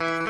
Mm-hmm.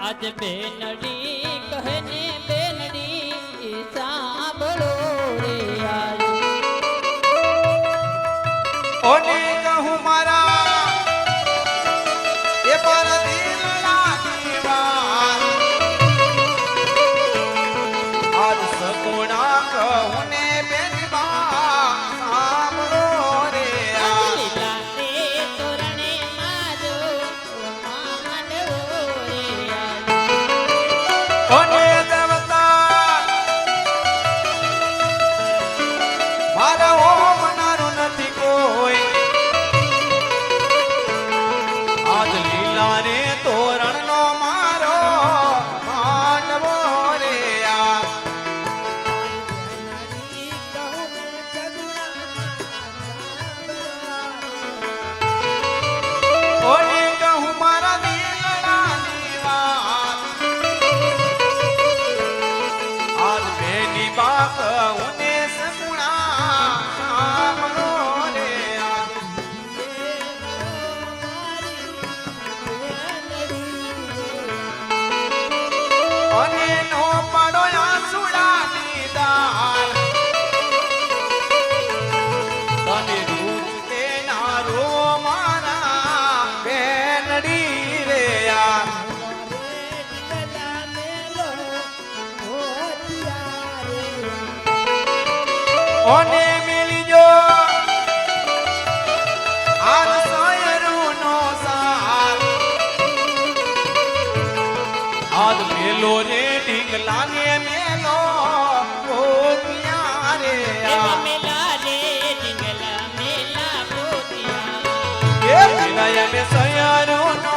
આજે બેનડી કહે ને Lord. ઓને મિલજો આજ સાયરુનો સાર. આજ મેલો રે ઢીંગલાને મેલો. ગોતિયા રે મેલા રે ઢીંગલા મેલા ગોતિયા એ મિલાય મે સાયરુનો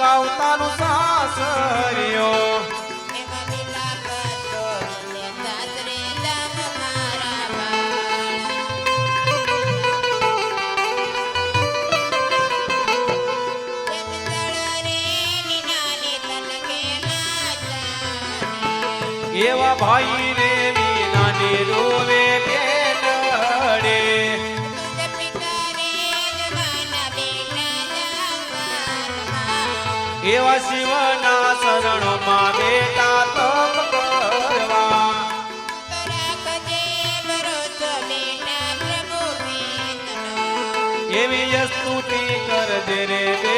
તલકે સાસરિયો એવા ભાઈ રે વિનાની રોવે. એવા શિવના શરણમાં બેટા તપ કરવા. એવી સ્તુતિ કરજે રે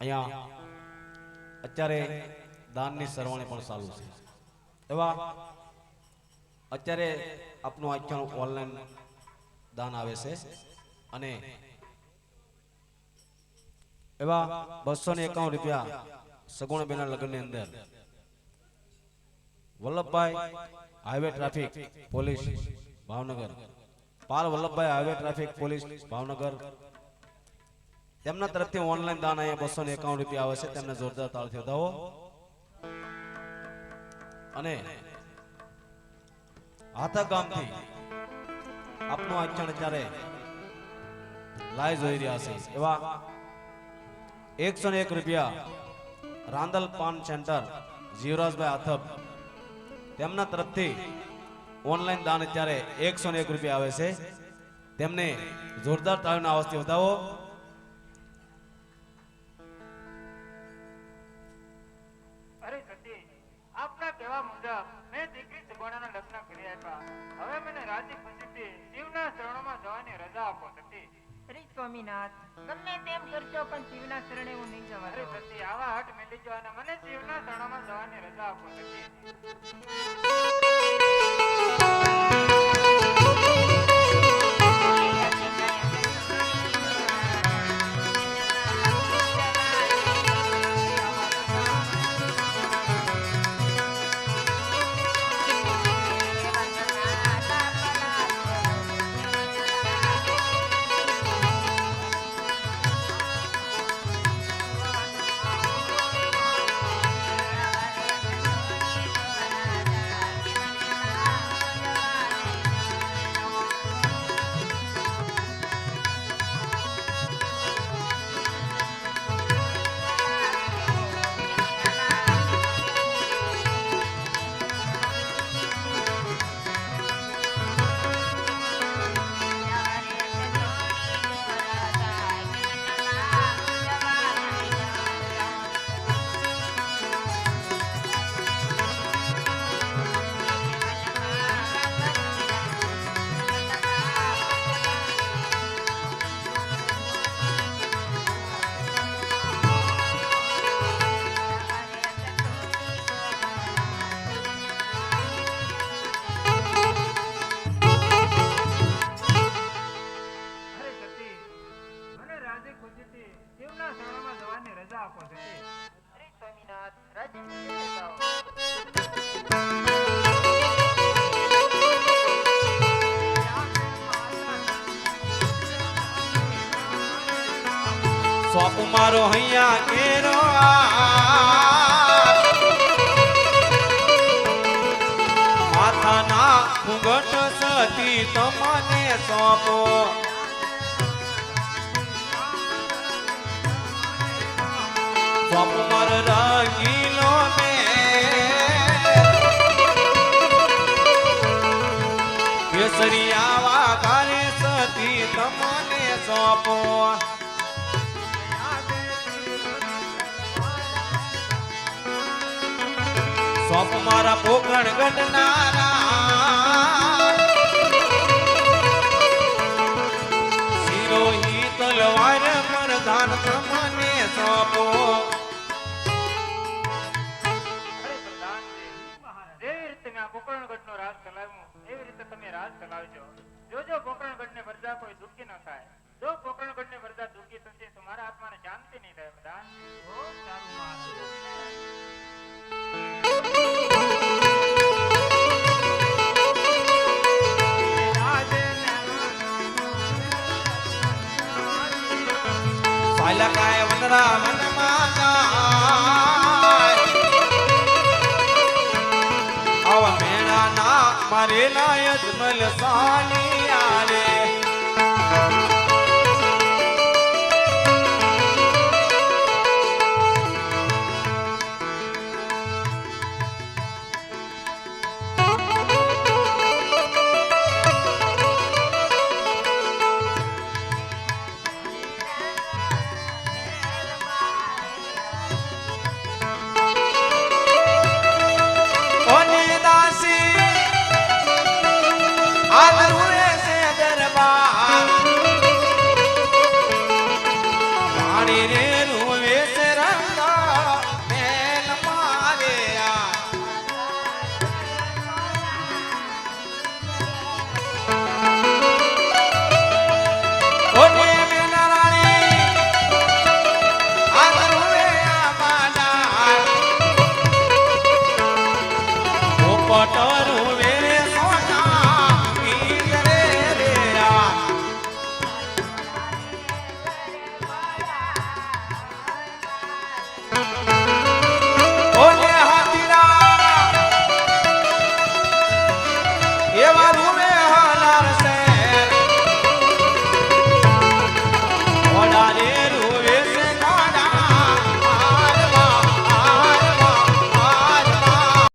અહીંયા અત્યારે દાનની સરવાણી પણ ચાલુ છે. એવા અત્યારે આપનું આખ્યાનું ઓનલાઈન દાન આવે છે અને એવા બસો ને એકાવન રૂપિયા સગુણબેના લગ્નની અંદર Vallabhbhai highway traffic police Bhavnagar. પાલ Vallabhbhai highway traffic police Bhavnagar. તેમના તરફથી ઓનલાઈન દાન અહીંયા બસો ને એકાવન રૂપિયા આવે છે તેમને જોરદાર તાળથી વધાવો અને હાથા ગામથી આપનું આચરણ અત્યારે લાઈવ જોઈ રહ્યા છે એવા એકસો ને એક રૂપિયા રાંદલ પાન સેન્ટર જીવરાજભાઈ આથબ તેમના તરફથી ઓનલાઈન દાન અત્યારે એકસો ને એક રૂપિયા આવે છે. તેમને જોરદાર તાળીના અવાજથી વધાવો. સગવડાના લગ્ન કરી આપ્યા. હવે મને રાજી ખુશીથી શિવના શરણોમાં જવાની રજા આપો સતી. શ્રી સ્વામીનાથ ગમે તેમ કરજો પણ શિવના શરણે હું નહીં જવા અરે સતી આવા હટ મેલી જો અને મને શિવના શરણોમાં જવાની રજા આપો સતી. મને રાજી ખુશીથી શિવના શરણોમાં જવાની રજા આપો સતી શ્રી સ્વામિનાથ રાજી ખુશીથી મારો હૈયા કેરો માથાના ઘૂંઘટ સતી તમને સોંપો. કેસરિયાવા ઘરે સતી તમને સોંપો. સ્વપ મારા પોકણ ગઢનારા રાજ ચલાવજો. જોજો પોકરણગઢ ને પ્રજા કોઈ દુઃખી ન થાય. જો પોકરણગઢ ને પ્રજા દુઃખી થશે તો મારા આત્માને શાંતિ નહીં થાય બધા હો સારું મહારાજ સાલકાય વનરા વનમાં મારે નાયત અજમલ